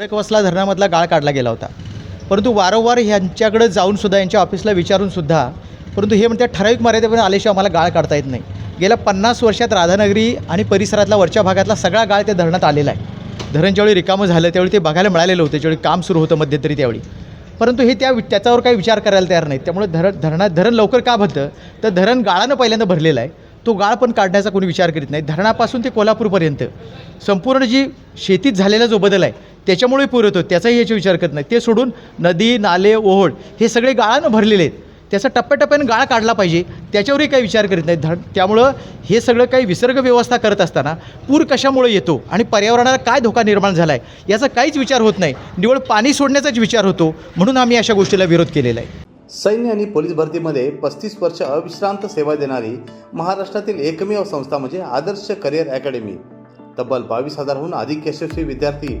खडकवासला धरणामधला गाळ काढला गेला होता. परंतु वारंवार ह्यांच्याकडे जाऊन सुद्धा यांच्या ऑफिसला विचारून सुद्धा परंतु हे म्हणतात ठराविक मर्यादेपर्यंत आल्याशिवाय आम्हाला गाळ काढता येत नाही. गेल्या पन्नास वर्षात राधानगरी आणि परिसरातला वरच्या भागातला सगळा गाळ त्या धरणात आलेला आहे. धरण ज्यावेळी रिकामं झालं त्यावेळी ते बघायला मिळालेलं होतं ज्यावेळी काम सुरू होतं मध्यंतरी त्यावेळी. परंतु हे त्या त्याच्यावर काही विचार करायला तयार नाहीत. त्यामुळे धरण धरणात धरण लवकर का भरतं? तर धरण गाळानं पहिल्यांदा भरलेलं आहे. तो गाळ पण काढण्याचा कोणी विचार करीत नाही. धरणापासून ते कोल्हापूरपर्यंत. संपूर्ण जी शेतीत झालेला जो बदल आहे त्याच्यामुळे पूर होतो त्याचाही याचे विचार करत नाही. ते सोडून नदी नाले ओहोळ हे सगळे गाळानं भरलेले आहेत. त्याचा टप्प्याटप्प्याने गाळ काढला पाहिजे. त्याच्यावरही काही विचार करीत नाही धड त्यामुळं हे सगळं काही विसर्ग व्यवस्था करत असताना पूर कशामुळे येतो आणि पर्यावरणाला काय धोका निर्माण झाला आहे याचा काहीच विचार होत नाही. निवळ पाणी सोडण्याचाच विचार होतो. म्हणून आम्ही अशा गोष्टीला विरोध केलेला आहे. सैन्य आणि पोलीस भरतीमध्ये पस्तीस वर्ष अविश्रांत सेवा देणारी महाराष्ट्रातील एकमेव संस्था म्हणजे आदर्श करिअर अकॅडमी. तब्बल बावीस हजारहून अधिक यशस्वी विद्यार्थी